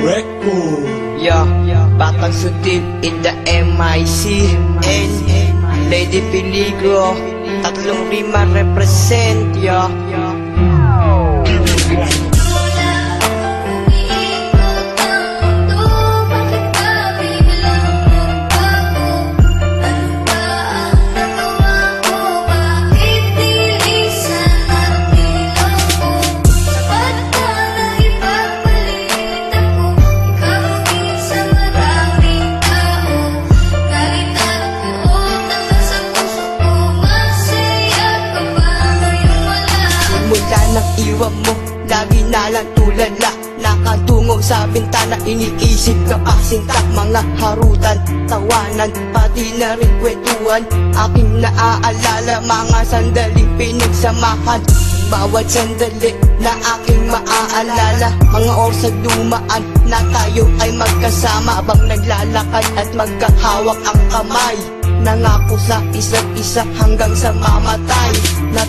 Record. Yeah, Batang Sutil in the MIC And Lady Peligro Tatlong rima represent, yeah. Mula nang iwan mo, lagi na lang tulala Nakatungo sa bintana, iniisip ka pasinta Mga harutan, tawanan, pati na rin kwentuhan Aking naaalala, mga sandaling pinagsamahan. Bawat sandali na aking maaalala. Mga oras na dumaan na tayo ay magkasama. Abang naglalakad at magkahawak ang kamay. Nangako sa isa't isa hanggang sa mamatay. Na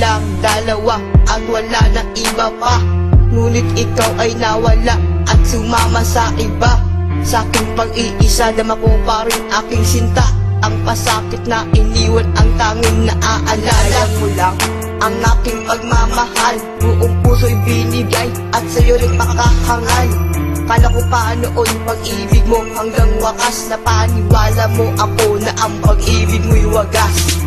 lang dalawa at wala na iba pa. Ngunit ikaw ay nawala at sumama sa iba. Sa aking pag-iisa dama ko pa rin aking sinta. Ang pasakit na iniwan ang tanging naaalala. Mo lang ang aking pagmamahal Buong puso'y binigay At sa'yo rin makahangal Kala ko pa noon pag-ibig mo Hanggang wakas. Na paniwala mo ako Na ang pag-ibig mo'y wagas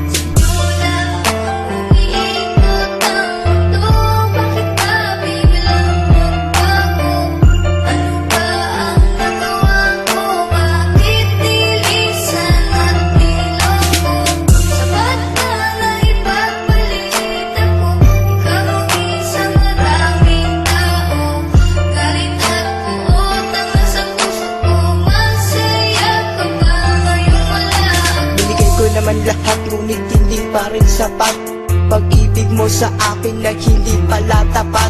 ngunit hindi pa rin sapat. Pag-ibig mo sa akin na hindi pala tapat.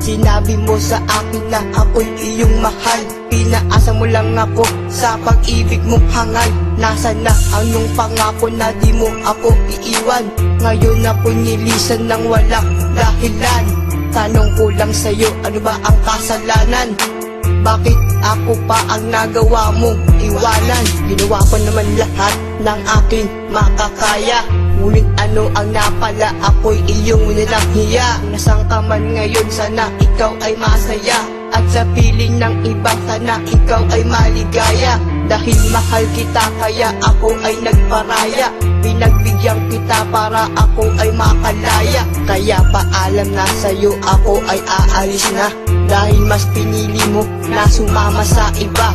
Sinabi mo sa akin na ako'y iyong mahal. Pinaasa mo lang ako sa pag-ibig mong hangal. Nasa na? Anong pangako na di mo ako iiwan? Ngayon ako nilisan ng walang dahilan. Tanong ko lang sa'yo ano ba ang kasalanan bakit ako pa ang nagawa mong iwanan? Ginawa ko naman lahat ng aking makakaya. Ngunit ano ang napala? Ako'y iyong nilang hiya Nasang ka man ngayon sana ikaw ay masaya. At sa piling ng iba sana ikaw ay maligaya Dahil mahal kita kaya ako ay nagparaya. Pinagbigyan kita para ako ay makalaya. Kaya paalam na sa'yo ako ay aalis na. Dahil mas pinili mo na sumama sa iba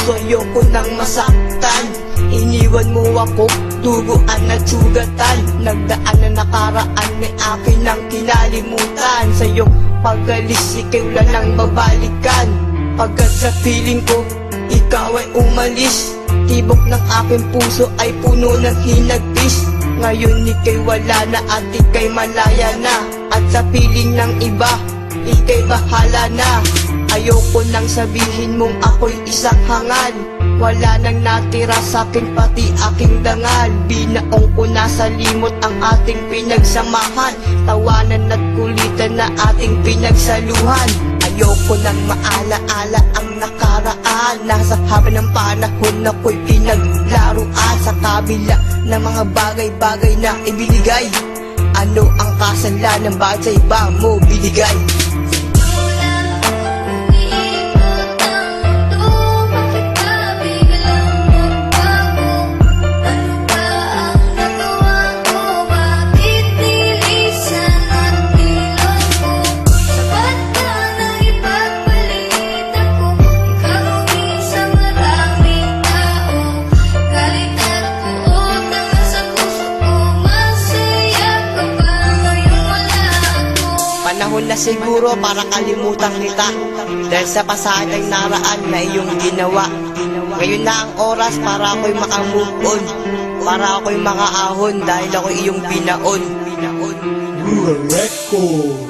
puso ayoko nang masaktan. Iniwan mo ako, duguan at sugatan. Nagdaan na nakaraan may akin ng kinalimutan. Sa iyong pagalis, ikaw lang nang babalikan. Pagkat sa feeling ko, ikaw ay umalis. Tibok ng aking puso ay puno ng hinagpis Ngayon ikay wala na at ikay malaya na. At sa piling ng iba, ikay bahala na. Ayoko nang sabihin mong ako'y isang hangal. Wala nang natira sa akin pati aking dangal. Binaong ko na sa limot ang ating pinagsamahan. Tawanan at kulitan na ating pinagsaluhan. Ayoko nang maalaala ang nakaraan. Nasa haba ng panahon ako'y pinaglaruan. Sa kabila ng mga bagay-bagay na ibinigay. Ano ang kasalanan bakit sa iba mo binigay? Panahon na siguro para kalimutan kita. Dahil sa pasadang naraan na iyong ginawa. Ngayon na ang oras para ako'y makamove Para ako'y makaahon dahil ako'y iyong Binaon Rural Record.